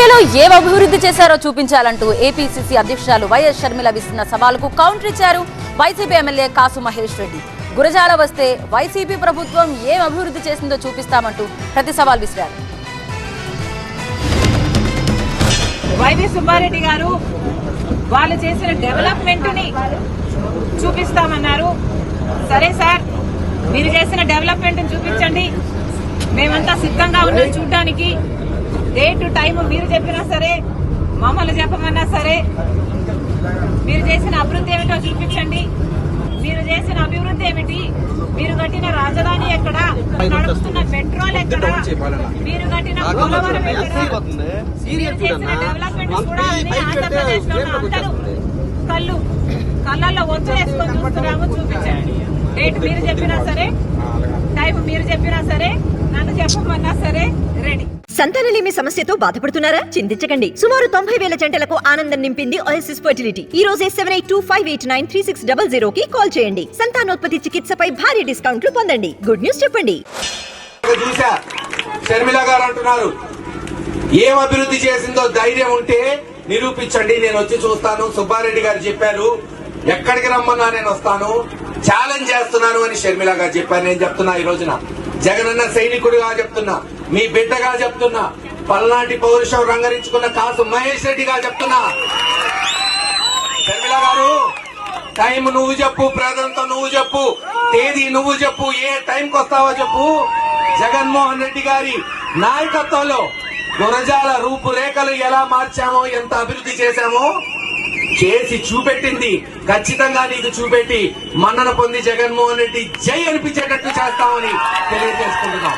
ఏపీలో ఏం అభివృద్ధి చేశారో చూపించాలంటూ ఏపీసీసీ అధ్యక్షురాలు వైఎస్ షర్మిల విస్తున్న సవాలుకు కౌంటర్ ఇచ్చారు వైసీపీ ఎమ్మెల్యే కాసు మహేష్ రెడ్డి. గురజాల వస్తే వైసీపీ ప్రభుత్వం ఏం అభివృద్ధి చేసిందో చూపిస్తామంటూ ప్రతి సవాల్ విసిరారు. వైవి సుబ్బారెడ్డి గారు వాళ్ళు చేసిన డెవలప్మెంట్ని చూపిస్తామన్నారు. సరే సార్ మీరు చేసిన డెవలప్మెంట్ చూపించండి. మేమంతా సిద్ధంగా ఉన్నాం చూడడానికి. డేట్ టైం మీరు చెప్పినా సరే మమ్మల్ని చెప్పమన్నా సరే మీరు చేసిన అభివృద్ధి ఏమిటో చూపించండి. మీరు చేసిన అభివృద్ధి ఏమిటి? మీరు కట్టిన రాజధాని ఎక్కడ? నడుపుతున్న పెట్రోల్ ఎక్కడ? మీరు కట్టిన పోలవరం ఎక్కడ? మీరు చేసిన డెవలప్మెంట్ కూడా ఆంధ్రప్రదేశ్లో అందరూ కళ్ళు కళ్ళల్లో ఒత్తు వేసుకొని చూస్తున్నాము చూపించండి. డేట్ మీరు చెప్పినా సరే టైం మీరు చెప్పినా సరే నన్ను చెప్పమన్నా సరే రెడీ. సంతానలేమి సమస్యతో బాధపడుతున్నారా? చింతించకండి. సుమారు తొంభై వేల జంటలకు ఆనందం నింపింది ఓఎస్ఎస్ ఫర్టిలిటీ ఈ రోజే seven eight two five eight nine three six double zero కి కాల్ చేయండి. సంతానోత్పత్తి చికిత్సపై భారీ డిస్కౌంట్లు పొందండి. గుడ్ న్యూస్ చెప్పండి. చూసా? షర్మిల గారు అంటున్నారు. ఏం అభివృద్ధి చేసిందో ధైర్యం ఉంటే నిరూపించండి. నేను వచ్చి చూస్తాను. సుబ్బారెడ్డి గారు చెప్పారు ఎక్కడికి రమ్మన్నా నేను వస్తాను. ఛాలెంజ్ చేస్తున్నాను అని షర్మిల గారు చెప్పారు. నేను చెప్తున్నా ఈ రోజున. జగనన్న సైనికుడిగా చెప్తున్నా మీ బిడ్డగా చెప్తున్నా పల్నాటి పౌరుషం రంగరించుకున్న కాసు మహేష్ రెడ్డిగా చెప్తున్నా. శర్మిల గారు టైం నువ్వు చెప్పు ప్రజలతో నువ్వు చెప్పు తేదీ నువ్వు చెప్పు ఏ టైంకి వస్తావో చెప్పు. జగన్మోహన్ రెడ్డి గారి నాయకత్వంలో గురజాల రూపురేఖలు ఎలా మార్చామో ఎంత అభివృద్ధి చేశామో చేసి చూపెట్టింది. ఖచ్చితంగా నీకు చూపెట్టి మన్నన పొంది జగన్మోహన్ రెడ్డి జై అనిపించేటట్టు చేస్తామని తెలియజేసుకుంటున్నాం.